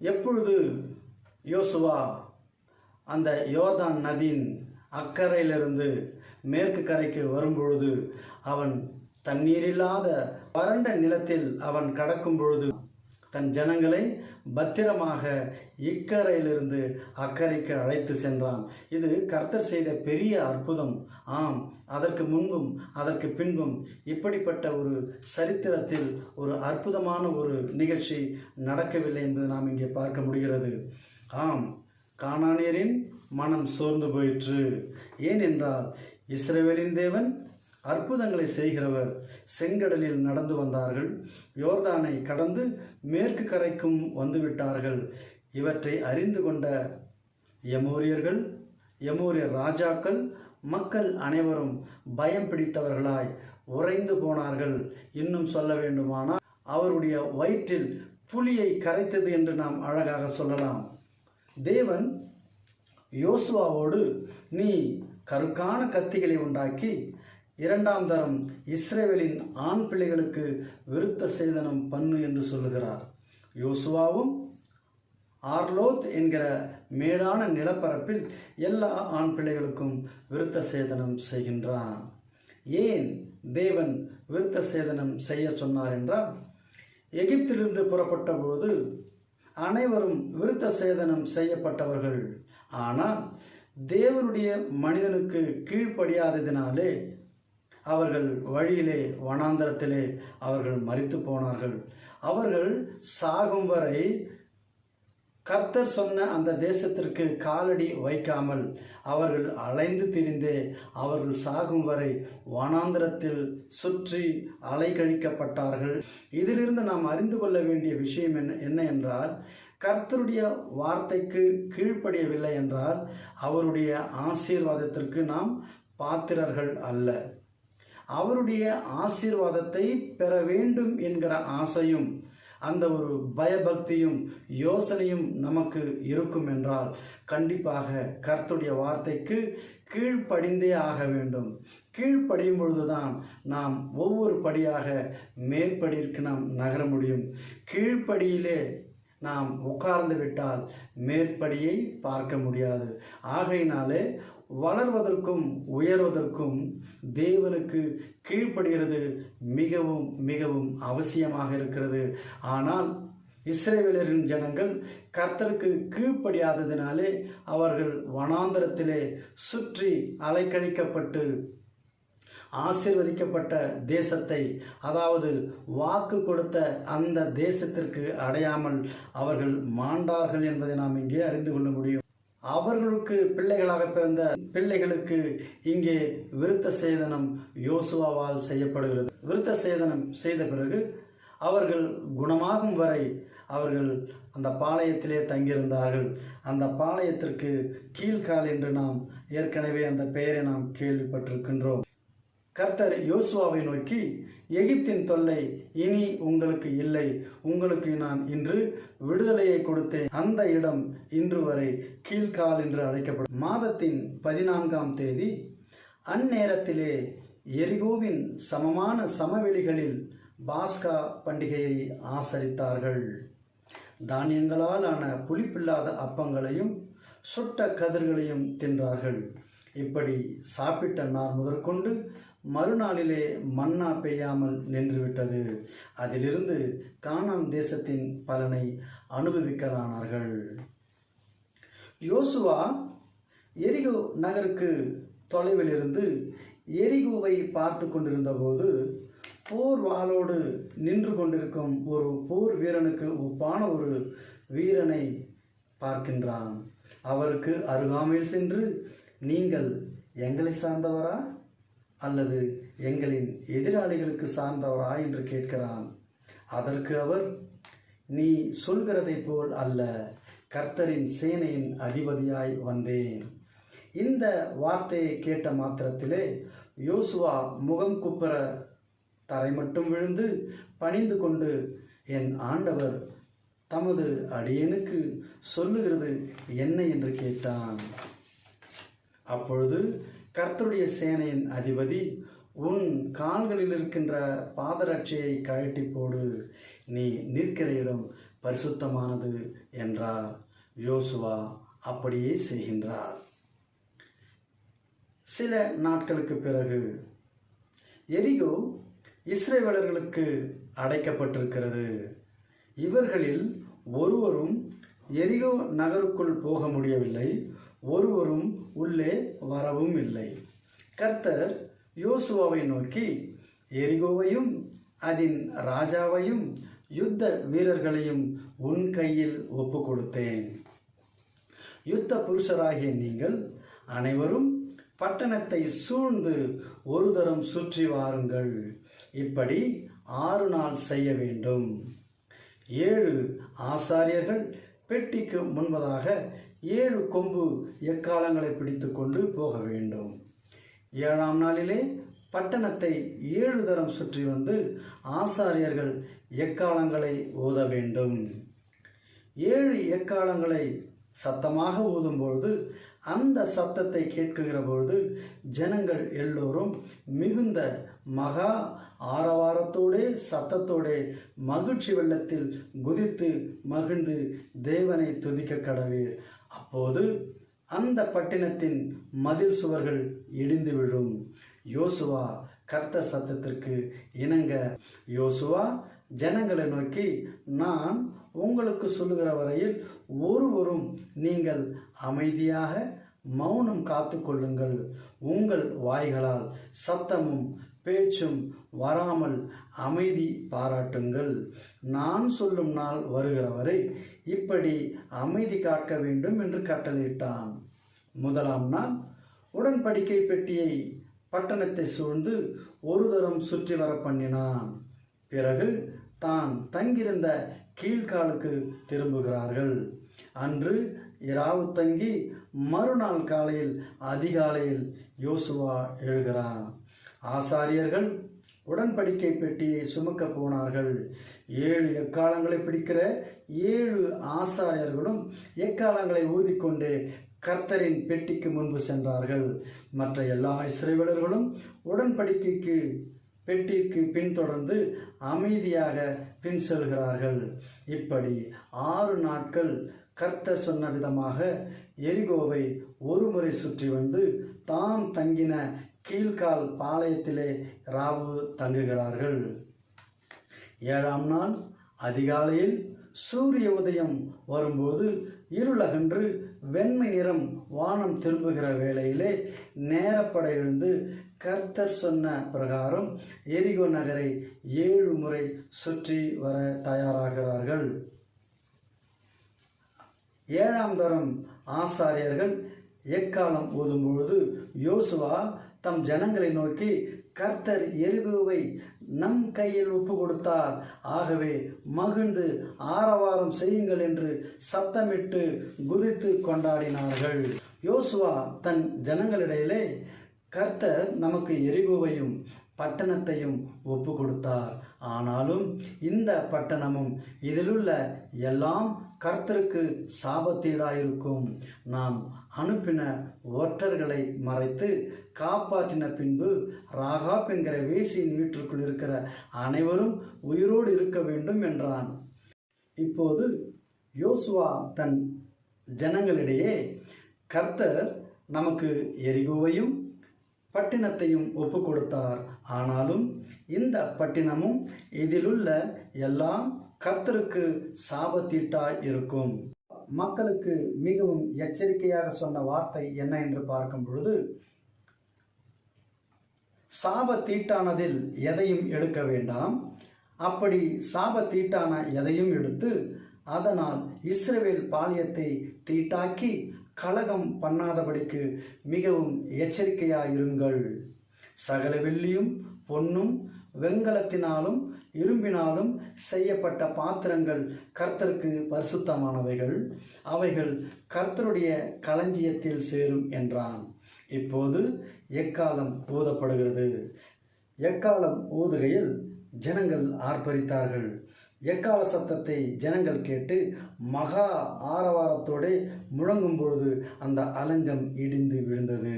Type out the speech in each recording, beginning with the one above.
எப்பொழுது யோசுவா அந்த யோர்தான் நதியின் அக்கறையிலிருந்து மேற்கு கரைக்கு வரும்பொழுது அவன் தண்ணீரில்லாத வறண்ட நிலத்தில் அவன் கடக்கும் பொழுது தன் ஜனங்களை பத்திரமாக இக்கரையிலிருந்து அக்கறைக்கு அழைத்து சென்றான். இது கர்த்தர் செய்த பெரிய அற்புதம். ஆம் அதற்கு முன்பும் அதற்கு பின்பும் இப்படிப்பட்ட ஒரு சரித்திரத்தில் ஒரு அற்புதமான ஒரு நிகழ்ச்சி நடக்கவில்லை என்பது நாம் இங்கே பார்க்க முடிகிறது. ஆம் காணானியரின் மனம் சோர்ந்து போயிற்று. ஏனென்றால் இஸ்ரேவேலின் தேவன் அற்புதங்களை செய்கிறவர் செங்கடலில் நடந்து வந்தார்கள். யோர்தானை கடந்து மேற்கு கரைக்கும் வந்துவிட்டார்கள். இவற்றை அறிந்து கொண்ட எமோரியர்கள் எமோரியர் ராஜாக்கள் மக்கள் அனைவரும் பயம் பிடித்தவர்களாய் உறைந்து போனார்கள். இன்னும் சொல்ல வேண்டுமானால் அவருடைய வயிற்றில் புலியை கரைத்தது என்று நாம் அழகாக சொல்லலாம். தேவன் யோசுவாவோடு நீ கருக்கான கத்திகளை உண்டாக்கி இரண்டாம் தரம் இஸ்ரேவேலின் ஆண் பிள்ளைகளுக்கு விருத்த சேதனம் பண்ணு என்று சொல்லுகிறார். யோசுவாவும் ஆர்லோத் என்கிற மேடான நிலப்பரப்பில் எல்லா ஆண் பிள்ளைகளுக்கும் விருத்த சேதனம் செய்கின்றான். ஏன் தேவன் விருத்த சேதனம் செய்ய சொன்னார் என்றால் எகிப்திலிருந்து புறப்பட்ட போது அனைவரும் விருத்த சேதனம் செய்யப்பட்டவர்கள். ஆனால் தேவனுடைய மனிதனுக்கு கீழ்ப்படியாததினாலே அவர்கள் வழியிலே வனாந்தரத்திலே அவர்கள் மறித்து போனார்கள். அவர்கள் சாகும் வரை கர்த்தர் சொன்ன அந்த தேசத்திற்கு காலடி வைக்காமல் அவர்கள் அலைந்து திரிந்தே அவர்கள் சாகும் வரை வனாந்திரத்தில் சுற்றி அலைக்கழிக்கப்பட்டார்கள் இதிலிருந்து நாம் அறிந்து கொள்ள வேண்டிய விஷயம் என்ன என்ன என்றால் கர்த்தருடைய வார்த்தைக்கு கீழ்ப்படியவில்லை என்றால் அவருடைய ஆசீர்வாதத்திற்கு நாம் பாத்திரர்கள் அல்ல. அவருடைய ஆசீர்வாதத்தை பெற வேண்டும் என்கிற ஆசையும் அந்த ஒரு பயபக்தியும் யோசனையும் நமக்கு இருக்கும் என்றால் கண்டிப்பாக கர்த்துடைய வார்த்தைக்கு கீழ்ப்படிந்தே ஆக வேண்டும். கீழ்ப்படியும் பொழுதுதான் நாம் ஒவ்வொரு படியாக மேற்படியிற்கு நாம் நகர முடியும். கீழ்ப்படியிலே நாம் உட்கார்ந்து விட்டால் மேற்படியை பார்க்க முடியாது. ஆகையினாலே வளர்வதற்கும் உயர்வதற்கும் தேவனுக்கு கீழ்ப்படுகிறது மிகவும் மிகவும் அவசியமாக இருக்கிறது. ஆனால் இஸ்ரேவேலரின் ஜனங்கள் கர்த்தருக்கு கீழ்ப்படியாததினாலே அவர்கள் வனாந்தரத்திலே சுற்றி அலைக்கழிக்கப்பட்டு ஆசிர்வதிக்கப்பட்ட தேசத்தை அதாவது வாக்கு கொடுத்த அந்த தேசத்திற்கு அடையாமல் அவர்கள் மாண்டார்கள் என்பதை நாம் இங்கே அறிந்து கொள்ள முடியும். அவர்களுக்கு பிள்ளைகளாக பிறந்த பிள்ளைகளுக்கு இங்கே விருத்த சேதனம் யோசுவாவால் செய்யப்படுகிறது. விருத்த சேதனம் செய்த பிறகு அவர்கள் குணமாகும் வரை அவர்கள் அந்த பாளையத்திலே தங்கியிருந்தார்கள். அந்த பாளையத்திற்கு கீழ்கால் என்று நாம் ஏற்கனவே அந்த பெயரை நாம் கேள்விப்பட்டிருக்கின்றோம். கர்த்தர் யோசுவாவை நோக்கி எகிப்தின் தொல்லை இனி உங்களுக்கு இல்லை. உங்களுக்கு நான் இன்று விடுதலையை கொடுத்தேன். அந்த இடம் இன்று வரை கீழ்கால் என்று அழைக்கப்படும். மாதத்தின் பதினான்காம் தேதி அந்நேரத்திலே எரிகோவின் சமமான சமவெளிகளில் பாஸ்கா பண்டிகையை ஆசரித்தார்கள். தானியங்களால் ஆன புளிப்பில்லாத அப்பங்களையும் சுட்ட கதிர்களையும் தின்றார்கள். இப்படி சாப்பிட்ட நார் முதற்கொண்டு மறுநாளிலே மன்னா பெய்யாமல் நின்றுவிட்டது. அதிலிருந்து கானான் தேசத்தின் பலனை அனுபவிக்கலானார்கள். யோசுவா எரிகோ நகருக்கு தொலைவில் இருந்து எரிகோவை பார்த்து கொண்டிருந்தபோது போர் வாளோடு நின்று கொண்டிருக்கும் ஒரு போர் வீரனுக்கு ஒப்பான ஒரு வீரனை பார்க்கின்றான். அவருக்கு அருகாமையில் சென்று நீங்கள் எங்களை சார்ந்தவரா? அல்லது எங்களின் எதிராளிகளுக்கு சார்ந்தவரா என்று கேட்கிறான். அதற்கு அவர் நீ சொல்கிறதைப் போல் அல்ல கர்த்தரின் சேனையின் அதிபதியாய் வந்தேன். இந்த வார்த்தையை கேட்ட மாத்திரத்திலே யோசுவா முகம் குப்புற தரை மட்டும் விழுந்து பணிந்து கொண்டு என் ஆண்டவர் தமது அடியனுக்கு சொல்லுகிறது என்ன? என்று கேட்டான். அப்பொழுது கர்த்தருடைய சேனையின் அதிபதி உன் கால்களில் இருக்கின்ற பாதரட்சையை கழட்டி போடு. நீ நிற்கிற இடம் பரிசுத்தமானது என்றார். யோசுவா அப்படியே செய்கின்றார். சில நாட்களுக்கு பிறகு எரிகோ இஸ்ரேவலர்களுக்கு அடைக்கப்பட்டிருக்கிறது. இவர்களில் ஒருவரும் எரிகோ நகருக்குள் போக முடியவில்லை. ஒருவரும் உள்ளே வரவும் இல்லை. கர்த்தர் யோசுவாவை நோக்கி எரிகோவையும் அதன் ராஜாவையும் யுத்த வீரர்களையும் உன் கையில் ஒப்பு கொடுத்தேன் யுத்த புருஷராகிய நீங்கள் அனைவரும் பட்டணத்தை சூழ்ந்து ஒரு தரம் சுற்றி வாருங்கள். இப்படி ஆறு நாள் செய்ய வேண்டும். ஏழு ஆசாரியர்கள் பெட்டிக்கு முன்பதாக ஏழு கொம்பு எக்காலங்களை பிடித்துக்கொண்டு போக வேண்டும். ஏழாம் நாளிலே பட்டணத்தை ஏழு தரம் சுற்றி வந்து ஆசாரியர்கள் எக்காலங்களை ஊத வேண்டும். ஏழு எக்காலங்களை சத்தமாக ஊதும்பொழுது அந்த சத்தத்தை கேட்குகிற பொழுது ஜனங்கள் எல்லோரும் மிகுந்த மகா ஆரவாரத்தோடே சத்தத்தோடே மகிழ்ச்சி வெள்ளத்தில் குதித்து மகிழ்ந்து தேவனை துதிக்க கடவீர். அப்போது அந்த பட்டினத்தின் மதில் சுவர்கள் இடிந்து விழும். யோசுவா கர்த்த சத்தத்திற்கு இணங்க யோசுவா ஜனங்களை நோக்கி நான் உங்களுக்கு சொல்லுகிற வரையில் ஒருவரும் நீங்கள் அமைதியாக மௌனம் காத்து கொள்ளுங்கள். உங்கள் வாய்களால் சத்தமும் பேச்சும் வராமல் அமைதி பாராட்டுங்கள். நான் சொல்லும் நாள் வருகிற வரை இப்படி அமைதி காக்க வேண்டும் என்று கட்டளையிட்டான். முதலாம் நாள் உடன்படிக்கை பெட்டியை பட்டணத்தை சூழ்ந்து ஒரு தரம் சுற்றி வர பண்ணினான். பிறகு தான் தங்கியிருந்த கீழ்காலுக்கு திரும்புகிறார்கள். அன்று இராவு தங்கி மறுநாள் காலையில் அதிகாலையில் யோசுவா எழுகிறார் ஆசாரியர்கள் உடன்படிக்கை பெட்டியை சுமக்க போனார்கள். ஏழு எக்காலங்களை பிடிக்கிற ஏழு ஆசாரியர்களும் எக்காலங்களை ஊதிக்கொண்டு கர்த்தரின் பெட்டிக்கு முன்பு சென்றார்கள். மற்ற எல்லா இஸ்ரேவலர்களும் உடன்படிக்கைக்கு பெட்டிக்கு பின்தொடர்ந்து அமைதியாக பின் செல்கிறார்கள். இப்படி ஆறு நாட்கள் கர்த்தர் சொன்ன விதமாக எரிகோவை ஒரு முறை சுற்றி வந்து தாம் தங்கின கீழ்கால் பாளையத்திலே ராவு தங்குகிறார்கள். ஏழாம் நாள் அதிகாலையில் சூரிய உதயம் வரும்போது இருளகன்று வெண்மை நிறம் வானம் திரும்புகிற வேளையிலே நேரப்பட எழுந்து கர்த்தர் சொன்ன பிரகாரம் எரிகோ நகரை ஏழு முறை சுற்றி வர தயாராகிறார்கள். ஏழாம் தரம் ஆசாரியர்கள் எக்காலம் ஊதும்பொழுது யோசுவா தம் ஜனங்களை நோக்கி கர்த்தர் எருகுவை நம் கையில் ஒப்பு கொடுத்தார் ஆகவே மகிழ்ந்து ஆரவாரம் செய்யுங்கள் என்று சத்தமிட்டு குதித்து கொண்டாடினார்கள். யோசுவா தன் ஜனங்களிடையிலே கர்த்தர் நமக்கு எரிகுவையும் பட்டணத்தையும் ஒப்பு கொடுத்தார் ஆனாலும் இந்த பட்டணமும் இதிலுள்ள எல்லாம் கர்த்தருக்கு சாபத்தீடாயிருக்கும். நாம் அனுப்பின ஒற்றர்களை மறைத்து காப்பாற்றின பின்பு ராகாப் என்கிற வேசியின் வீட்டிற்குள் இருக்கிற அனைவரும் உயிரோடு இருக்க வேண்டும் என்றான். இப்போது யோசுவா தன் ஜனங்களிடையே கர்த்தர் நமக்கு எரிகோவையும் பட்டினத்தையும் ஒப்பு கொடுத்தார் ஆனாலும் இந்த பட்டினமும் இதிலுள்ள எல்லாம் கர்த்தருக்கு சாபத்தீட்டாய் இருக்கும். மக்களுக்கு மிகவும் எச்சரிக்கையாக சொன்ன வார்த்தை என்ன என்று பார்க்கும் பொழுது சாபத்தீட்டானதில் எதையும் எடுக்க வேண்டாம். அப்படி சாபத்தீட்டான எதையும் எடுத்து அதனால் இஸ்ரவேல் பாலியத்தை தீட்டாக்கி கலகம் பண்ணாதபடிக்கு மிகவும் எச்சரிக்கையாயிருங்கள். சகல வெள்ளியும் பொன்னும் வெண்கலத்தினாலும் இரும்பினாலும் செய்யப்பட்ட பாத்திரங்கள் கர்த்தருக்கு பரிசுத்தமானவைகள். அவைகள் கர்த்தருடைய களஞ்சியத்தில் சேரும் என்றான். இப்போது எக்காலம் ஊதப்படுகிறது? எக்காலம் ஊதுகையில் ஜனங்கள் ஆர்ப்பரித்தார்கள். எக்கால சத்தத்தை ஜனங்கள் கேட்டு மகா ஆரவாரத்தோடு முழங்கும் பொழுது அந்த அலங்கம் இடிந்து விழுந்தது.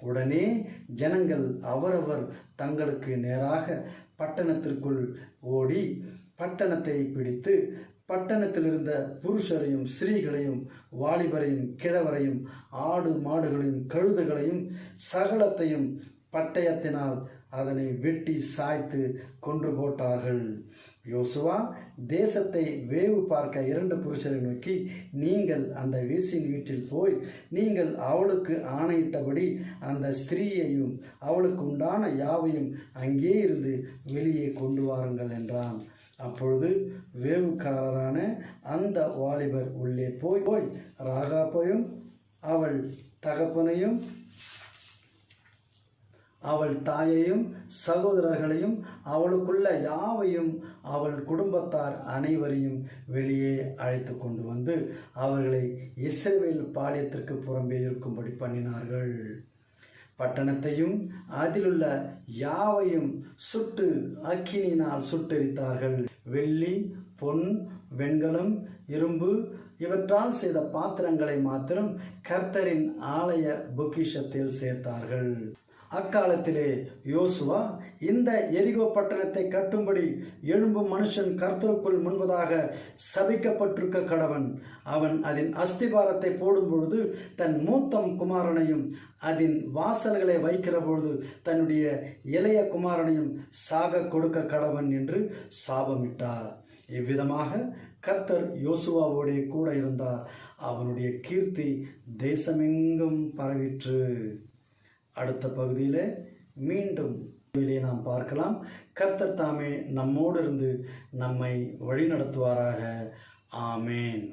உடனே ஜனங்கள் அவரவர் தங்களுக்கு நேராக பட்டணத்திற்குள் ஓடி பட்டணத்தை பிடித்து பட்டணத்தில் இருந்த புருஷரையும் ஸ்திரீகளையும் வாலிபரையும் கிழவரையும் ஆடு மாடுகளையும் கழுதுகளையும் சகலத்தையும் பட்டயத்தினால் அதனை வெட்டி சாய்த்து கொன்று போட்டார்கள். யோசுவா தேசத்தை வேவு பார்க்க இரண்டு புருஷரை நோக்கி நீங்கள் அந்த வீசின் வீட்டில் போய் நீங்கள் அவளுக்கு ஆணையிட்டபடி அந்த ஸ்திரீயையும் அவளுக்கு உண்டான யாவையும் அங்கே இருந்து வெளியே கொண்டு வாருங்கள் என்றான். அப்பொழுது வேவுக்காரரான அந்த வாலிபர் உள்ளே போய் போய் ராகாப்பையும் அவள் தகப்பனையும் அவள் தாயையும் சகோதரர்களையும் அவளுக்குள்ள யாவையும் அவள் குடும்பத்தார் அனைவரையும் வெளியே அழைத்து கொண்டு வந்து அவர்களை இஸ்ரேவேல் பாளையத்திற்கு புறம்பே இருக்கும்படி பண்ணினார்கள். பட்டணத்தையும் அதிலுள்ள யாவையும் சுட்டு அக்கினியினால் சுட்டெரித்தார்கள். வெள்ளி பொன் வெண்கலம் இரும்பு இவற்றால் செய்த பாத்திரங்களை மாத்திரம் கர்த்தரின் ஆலய பொக்கிஷத்தில் சேர்த்தார்கள். அக்காலத்திலே யோசுவா இந்த எரிகோ பட்டணத்தை கட்டும்படி எழும்பும் மனுஷன் கர்த்தருக்குள் முன்பதாக சபிக்கப்பட்டிருக்க கடவன். அவன் அதன் அஸ்திபாரத்தை போடும்பொழுது தன் மூத்தம் குமாரனையும் அதன் வாசல்களை வைக்கிற பொழுது தன்னுடைய இளைய குமாரனையும் சாக கொடுக்க கடவன் என்று சாபமிட்டார். இவ்விதமாக கர்த்தர் யோசுவாவோடைய கூட இருந்தார். அவனுடைய கீர்த்தி தேசமெங்கும் பரவிற்று. அடுத்த பகுதியில் மீண்டும் வெளியே நாம் பார்க்கலாம். கர்த்தர் தாமே நம்மோடு இருந்து நம்மை வழிநடத்துவாராக. ஆமேன்.